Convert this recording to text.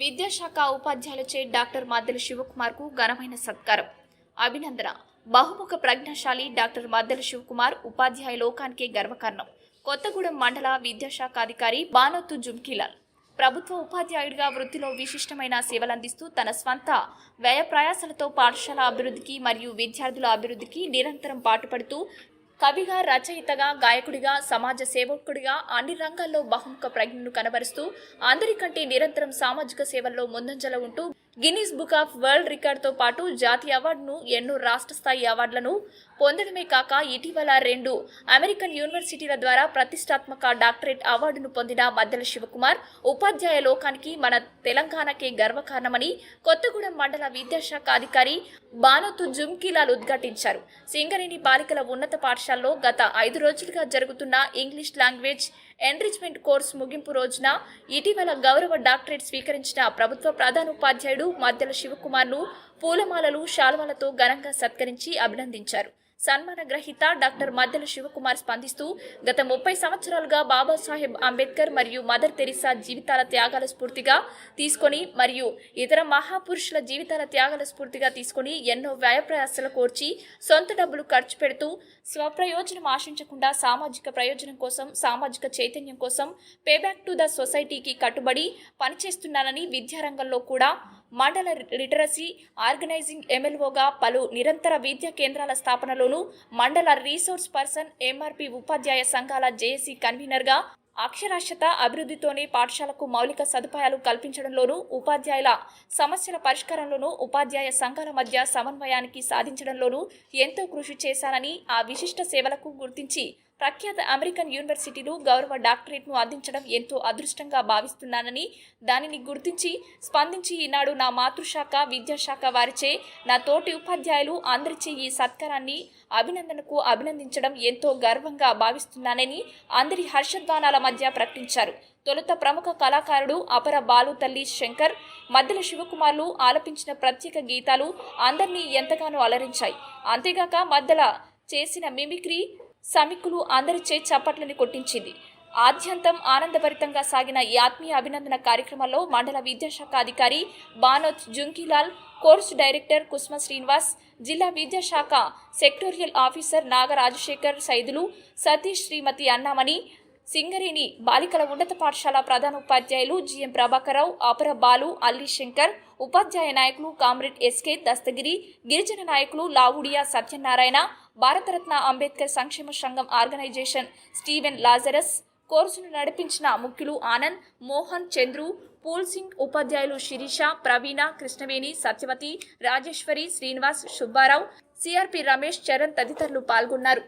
విద్యాశాఖ ఉపాధ్యాయులచే డాక్టర్ మద్దెల శివకుమార్కు ఘనమైన సత్కారం. అభినందన. బహుముఖ ప్రజ్ఞాశాలి డాక్టర్ మద్దెల శివకుమార్ ఉపాధ్యాయ లోకానికే గర్వకారణం. కొత్తగూడెం మండల విద్యాశాఖ అధికారి బానొత్తు జుమ్కీలాల్. ప్రభుత్వ ఉపాధ్యాయుడిగా వృత్తిలో విశిష్టమైన సేవలందిస్తూ తన స్వంత వ్యయ ప్రయాసాలతో పాఠశాల అభివృద్ధికి మరియు విద్యార్థుల అభివృద్ధికి నిరంతరం పాటుపడుతూ కవిగా రచయితగా గాయకుడిగా సమాజ సేవకుడిగా అన్ని రంగాల్లో బహుముఖ ప్రజ్ఞను కనబరుస్తూ అందరికంటే నిరంతరం సామాజిక సేవల్లో ముందంజలో ఉంటూ గిన్నీస్ బుక్ ఆఫ్ వరల్డ్ రికార్డ్తో పాటు జాతీయ అవార్డును ఎన్నో రాష్ట్ర స్థాయి అవార్డులను పొందడమే కాక ఇటీవల రెండు అమెరికన్ యూనివర్సిటీల ద్వారా ప్రతిష్టాత్మక డాక్టరేట్ అవార్డును పొందిన మద్దెల శివకుమార్ ఉపాధ్యాయ లోకానికి మన తెలంగాణకే గర్వకారణమని కొత్తగూడెం మండల విద్యాశాఖ అధికారి బానోతు జుమ్కీలాల్ ఉద్ఘాటించారు. సింగరేణి బాలికల ఉన్నత పాఠశాలలో గత ఐదు రోజులుగా జరుగుతున్న ఇంగ్లీష్ లాంగ్వేజ్ ఎన్రిచ్మెంట్ కోర్సు ముగింపు రోజున ఇటీవల గౌరవ డాక్టరేట్ స్వీకరించిన ప్రభుత్వ ప్రధానోపాధ్యాయుడు మధ్యలో శివకుమార్ను పూలమాలలు శాల్వాలతో ఘనంగా సత్కరించి అభినందించారు. సన్మాన గ్రహీత డాక్టర్ మద్దెల శివకుమార్ స్పందిస్తూ గత ముప్పై సంవత్సరాలుగా బాబాసాహెబ్ అంబేద్కర్ మరియు మదర్ తెరిసా జీవితాల త్యాగాల స్ఫూర్తిగా తీసుకొని మరియు ఇతర మహాపురుషుల జీవితాల త్యాగాల స్ఫూర్తిగా తీసుకొని ఎన్నో వ్యయప్రయాసాలు కోర్చి సొంత డబ్బులు ఖర్చు పెడుతూ స్వప్రయోజనం ఆశించకుండా సామాజిక ప్రయోజనం కోసం సామాజిక చైతన్యం కోసం పేబ్యాక్ టు ద సొసైటీకి కట్టుబడి పనిచేస్తున్నానని విద్యారంగంలో కూడా మండల లిటరసీ ఆర్గనైజింగ్ ఎమ్మెల్వోగా పలు నిరంతర విద్యా కేంద్రాల స్థాపనలోనూ మండల రీసోర్స్ పర్సన్ ఎంఆర్పి ఉపాధ్యాయ సంఘాల జేఏసీ కన్వీనర్గా అక్షరాస్యత అభివృద్ధితోనే పాఠశాలకు మౌలిక సదుపాయాలు కల్పించడంలోనూ ఉపాధ్యాయుల సమస్యల పరిష్కారంలోనూ ఉపాధ్యాయ సంఘాల మధ్య సమన్వయానికి సాధించడంలోనూ ఎంతో కృషి చేశానని ఆ విశిష్ట సేవలకు గుర్తించి ప్రఖ్యాత అమెరికన్ యూనివర్సిటీలు గౌరవ డాక్టరేట్ను అందించడం ఎంతో అదృష్టంగా భావిస్తున్నానని దానిని గుర్తించి స్పందించి ఈనాడు నా మాతృశాఖ విద్యాశాఖ వారిచే నా తోటి ఉపాధ్యాయులు అందరిచే ఈ సత్కారాన్ని అభినందనకు అభినందించడం ఎంతో గర్వంగా భావిస్తున్నానని అందరి హర్షధ్వానాల మధ్య ప్రకటించారు. తొలుత ప్రముఖ కళాకారుడు అపర బాలు తల్లి శంకర్ మద్దెల శివకుమార్లు ఆలపించిన ప్రత్యేక గీతాలు అందరినీ ఎంతగానో అలరించాయి. అంతేగాక మద్దెల చేసిన మిమిక్రీ సమికులు అందరిచే చప్పట్లని కొట్టించింది. ఆద్యంతం ఆనందభరితంగా సాగిన ఈ ఆత్మీయ అభినందన కార్యక్రమంలో మండల విద్యాశాఖ అధికారి బానోత్ జుంకీలాల్ కోర్సు డైరెక్టర్ కుస్మ శ్రీనివాస్ జిల్లా విద్యాశాఖ సెక్టోరియల్ ఆఫీసర్ నాగ రాజశేఖర్ సైదులు సతీష్ శ్రీమతి అన్నామణి సింగరేణి బాలికల ఉన్నత పాఠశాల ప్రధాన ఉపాధ్యాయులు జిఎం ప్రభాకరరావు అపర బాలు అల్లి శంకర్ ఉపాధ్యాయ నాయకులు కామ్రేడ్ ఎస్కే దస్తగిరి గిరిజన నాయకులు లావుడియా సత్యనారాయణ భారతరత్న అంబేద్కర్ సంక్షేమ సంఘం ఆర్గనైజేషన్ స్టీవెన్ లాజరస్ కోర్సును నడిపించిన ముఖ్యులు ఆనంద్ మోహన్ చంద్రు పూల్ సింగ్ ఉపాధ్యాయులు శిరీష ప్రవీణ కృష్ణవేణి సత్యవతి రాజేశ్వరి శ్రీనివాస్ సుబ్బారావు సిఆర్పి రమేష్ చరణ్ తదితరులు పాల్గొన్నారు.